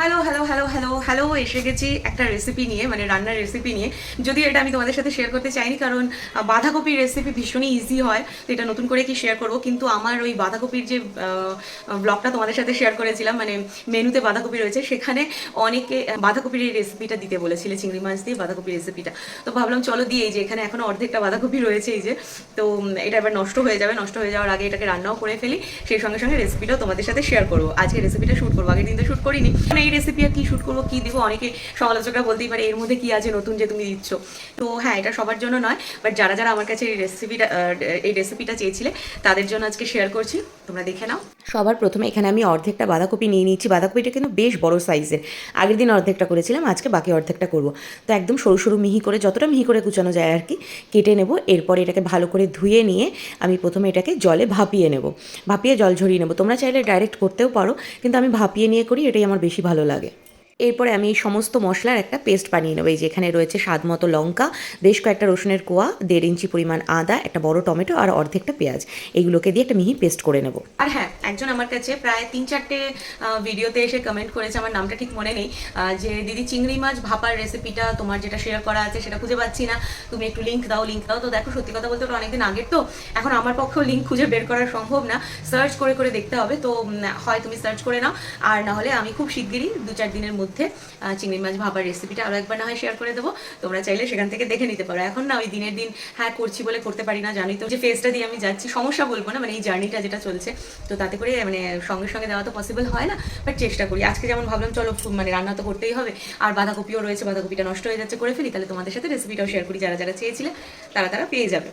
Hello hello hello hello hello এসে গেছি একটা রেসিপি নিয়ে মানে রান্নার রেসিপি নিয়ে। যদিও এটা আমি তোমাদের সাথে শেয়ার করতে চাইনি, কারণ বাঁধাকপির রেসিপি ভীষণই ইজি হয়, তো এটা নতুন করে কি শেয়ার করব? কিন্তু আমার ওই বাঁধাকপির যে ব্লগটা তোমাদের সাথে শেয়ার করেছিলাম মানে মেনুতে বাঁধাকপি রয়েছে, সেখানে অনেকে বাঁধাকপির এই রেসিপিটা দিতে বলেছিলে, চিংড়ি মাছ দিয়ে বাঁধাকপির রেসিপিটা তো ভাবলাম, চলো দিয়ে এই যে এখানে এখনও অর্ধেকটা বাঁধাকপি রয়েছে, এই যে। তো এটা এবার নষ্ট হয়ে যাবে, নষ্ট হয়ে যাওয়ার আগে এটাকে রান্নাও করে ফেলি, সেই সঙ্গে সঙ্গে রেসিপিটাও তোমাদের সাথে শেয়ার করব। আজকে রেসিপিটা শ্যুট করব, আগের দিন তো শ্যুট করিনি। মানে এই রেসিপি আর কি শুট করব, কি দিব? অনেকে সমালোচকরা বলতেই পারে, এর মধ্যে কি আছে নতুন যে তুমি দিচ্ছ? তো হ্যাঁ এটা সবার জন্য নয় বাট যারা যারা আমার কাছে এই রেসিপিটা এই রেসিপিটা চেয়েছিলে, তাদের জন্য আজকে শেয়ার করছি। তোমরা দেখে নাও। সবার প্রথমে এখানে আমি অর্ধেকটা বাঁধাকপি নিয়ে নিচ্ছি বাঁধাকপিটা কিন্তু বেশ বড় সাইজের। আগের দিন অর্ধেকটা করেছিলাম, আজকে বাকি অর্ধেকটা করব। তো একদম সরু সরু মিহি করে, যতটা মিহি করে কুচানো যায় আর কি, কেটে নেব। এরপর এটাকে ভালো করে ধুয়ে নিয়ে আমি প্রথমে এটাকে জলে ভাপিয়ে নেব। ভাপিয়ে জল ঝরিয়ে নেব। তোমরা চাইলে ডাইরেক্ট করতেও পারো, কিন্তু আমি ভাপিয়ে নিয়ে করি, এটাই আমার বেশি ভালো লাগে। এরপরে আমি এই সমস্ত মশলার একটা পেস্ট বানিয়ে নেব। এই যে এখানে রয়েছে স্বাদ মতো লঙ্কা, বেশ কয়েকটা রসুনের কোয়া, দেড় ইঞ্চি পরিমাণ আদা, একটা বড় টমেটো আর অর্ধেকটা পেঁয়াজ। এইগুলোকে দিয়ে একটা মিহি পেস্ট করে নেব। আর হ্যাঁ একজন আমার কাছে প্রায় তিন চারটে ভিডিওতে এসে কমেন্ট করেছে, আমার নামটা ঠিক মনে নেই যে দিদি চিংড়ি মাছ ভাপার রেসিপিটা তোমার যেটা শেয়ার করা আছে সেটা খুঁজে পাচ্ছি না। তুমি একটু লিঙ্ক দাও লিঙ্ক দাও। তো দেখো, সত্যি কথা বলতে ওটা অনেকদিন আগের তো, এখন আমার পক্ষেও লিঙ্ক খুঁজে বের করা সম্ভব না। সার্চ করে করে দেখতে হবে। তো হয় তুমি সার্চ করে নাও। আর না হলে আমি খুব শিগগিরই দু চার দিনের মধ্যে আহ, চিংড়ি মাছ ভাপার রেসিপিটা আরও একবার না হয় শেয়ার করে দেবো। তোমরা চাইলে সেখান থেকে দেখে নিতে পারো। এখন না ওই দিনের দিন হ্যাঁ করছি বলে করতে পারি না জানি তো যে ফেসটা দিয়ে আমি যাচ্ছি সমস্যা বলব না মানে এই জার্নিটা যেটা চলছে তো তাতে করে মানে সঙ্গে সঙ্গে দেওয়া তো পসিবল হয় না বাট চেষ্টা করি। আজকে যেমন ভাবলাম চলো মানে রান্না তো করতেই হবে আর বাঁধাকপিও রয়েছে বাঁধাকপিটা নষ্ট হয়ে যাচ্ছে করে ফেলি তাহলে তোমাদের সাথে রেসিপিটাও শেয়ার করি। যারা যারা চেয়েছিলে তারা তারা পেয়ে যাবে।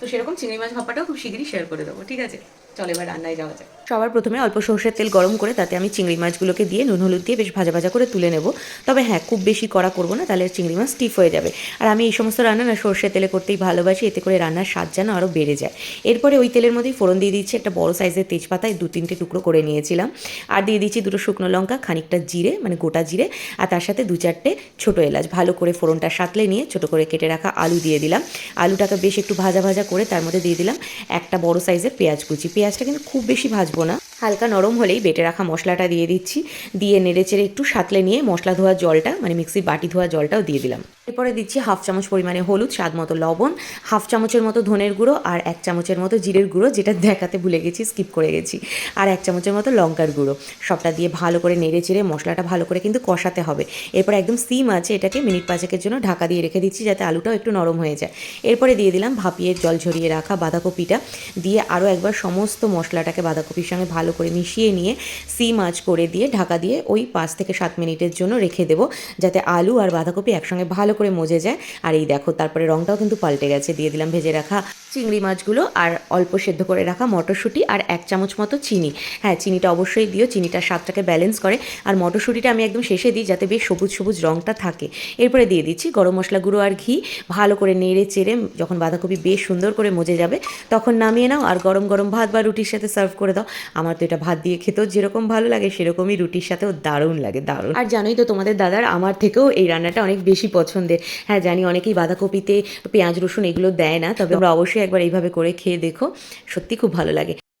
তো সেরকম চিংড়ি মাছ ভাপাটাও খুব শীঘ্রই শেয়ার করে দেবো ঠিক আছে? চলো এবার রান্নায় যাওয়া যাক। সবার প্রথমে অল্প সর্ষের তেল গরম করে তাতে আমি চিংড়ি মাছগুলোকে দিয়ে নুন, হলুদ দিয়ে বেশ ভাজা ভাজা করে তুলে নেব। তবে হ্যাঁ খুব বেশি কড়া করব না, তাহলে চিংড়ি মাছ স্টিফ হয়ে যাবে। আর আমি এই সমস্ত রান্না না সর্ষের তেলে করতেই ভালোবাসি, এতে করে রান্নার স্বাদ যেন আরও বেড়ে যায়। এরপরে ওই তেলের মধ্যেই ফোড়ন দিয়ে দিচ্ছি একটা বড় সাইজের তেজপাতায় দু তিনটে টুকরো করে নিয়েছিলাম। আর দিয়ে দিচ্ছি দুটো শুকনো লঙ্কা, খানিকটা জিরে মানে গোটা জিরে, আর তার সাথে দু চারটে ছোটো এলাচ। ভালো করে ফোড়নটা সাতলে নিয়ে ছোটো করে কেটে রাখা আলু দিয়ে দিলাম। আলুটাকে বেশ একটু ভাজা ভাজা করে তার মধ্যে দিয়ে দিলাম একটা বড় সাইজের পেঁয়াজ কুচি। পেঁয়াজটা কিন্তু খুব বেশি ভাজবো না। হালকা নরম হলেই বেটে রাখা মশলাটা দিয়ে দিচ্ছি। দিয়ে নেড়ে চেড়ে একটু সাতলে নিয়ে মশলা ধোয়া জলটা মানে মিক্সির বাটি ধোয়া জলটাও দিয়ে দিলাম। এরপরে দিচ্ছি হাফ চামচ পরিমাণে হলুদ, স্বাদ মতো লবণ, হাফ চামচের মতো ধনের গুঁড়ো আর এক চামচের মতো জিরের গুঁড়ো, যেটা দেখাতে ভুলে গেছি স্কিপ করে গেছি। আর এক চামচের মতো লঙ্কার গুঁড়ো। সবটা দিয়ে ভালো করে নেড়ে চেড়ে মশলাটা ভালো করে কিন্তু কষাতে হবে। এরপর একদম সিম আছে, এটাকে মিনিট পাঁচেকের জন্য ঢাকা দিয়ে রেখে দিচ্ছি যাতে আলুটাও একটু নরম হয়ে যায়। এরপরে দিয়ে দিলাম ভাপিয়ে জল ঝরিয়ে রাখা বাঁধাকপিটা। দিয়ে আরও একবার সমস্ত মশলাটাকে বাঁধাকপির সঙ্গে ভালো করে মিশিয়ে নিয়ে সিম আঁচ করে দিয়ে ঢাকা দিয়ে ওই পাঁচ থেকে সাত মিনিটের জন্য রেখে দেবো, যাতে আলু আর বাঁধাকপি একসঙ্গে ভালো করে মজে যায়। আর এই দেখো, তারপরে রঙটাও কিন্তু পাল্টে গেছে। দিয়ে দিলাম ভেজে রাখা চিংড়ি মাছগুলো আর অল্প সেদ্ধ করে রাখা মটরশুঁটি আর এক চামচ মতো চিনি। হ্যাঁ চিনিটা অবশ্যই দিও, চিনিটা স্বাদটাকে ব্যালেন্স করে। আর মটরশুঁটিটা আমি একদম শেষে দিই যাতে বেশ সবুজ সবুজ রঙটা থাকে। এরপরে দিয়ে দিচ্ছি গরম মশলা গুঁড়ো আর ঘি। ভালো করে নেড়ে চেড়ে যখন বাঁধাকপি বেশ সুন্দর করে মজে যাবে, তখন নামিয়ে নাও আর গরম গরম ভাত বা রুটির সাথে সার্ভ করে দাও। আমার তো এটা ভাত দিয়ে খেতেও যেরকম ভালো লাগে, সেরকমই রুটির সাথেও দারুণ লাগে, দারুণ। আর জানোই তো তোমাদের দাদার, আমার থেকেও এই রান্নাটা অনেক বেশি পছন্দের হ্যাঁ জানি অনেকেই বাঁধাকপিতে পেঁয়াজ রসুন এগুলো দেয় না তবে আমরা অবশ্যই একবার এইভাবে করে খেয়ে দেখো। সত্যি খুব ভালো লাগে।